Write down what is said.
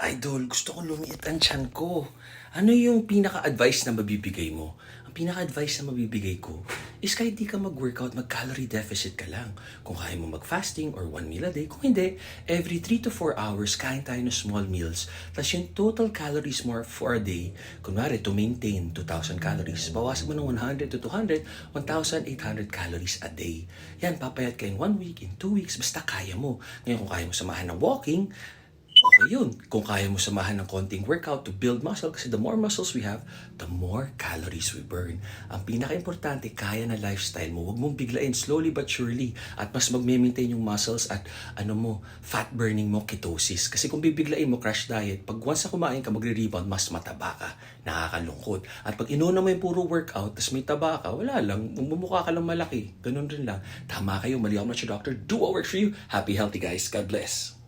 Idol, gusto ko lumiit ang tiyan ko. Ano yung pinaka-advice na mabibigay mo? Ang pinaka-advice na mabibigay ko is kahit di ka mag-workout, mag-calorie deficit ka lang. Kung kaya mo mag-fasting or one meal a day. Kung hindi, every 3 to 4 hours, kain tayo ng small meals. Tapos yung total calories mo for a day, kunwari to maintain 2,000 calories, bawasan mo ng 100 to 200, 1,800 calories a day. Yan, papayat ka in one week, in two weeks, basta kaya mo. Ngayon, kung kaya mo samahan ng walking, Okay yun. Kung kaya mo samahan ng konting workout to build muscle, kasi the more muscles we have, the more calories we burn. Ang pinaka-importante, kaya na lifestyle mo. Huwag mong biglain, slowly but surely. At mas mag-maintain yung muscles at ano mo, fat burning mo, ketosis. Kasi kung bibiglain mo, crash diet, pag once na kumain ka, magre-rebound, mas mataba ka. Nakakalungkot. At pag inuna mo yung puro workout, tapos may taba ka, wala lang, mumukha ka lang malaki. Ganun rin lang. Tama kayo, mali ako na siya, doctor. Do what works for you. Happy, healthy guys. God bless.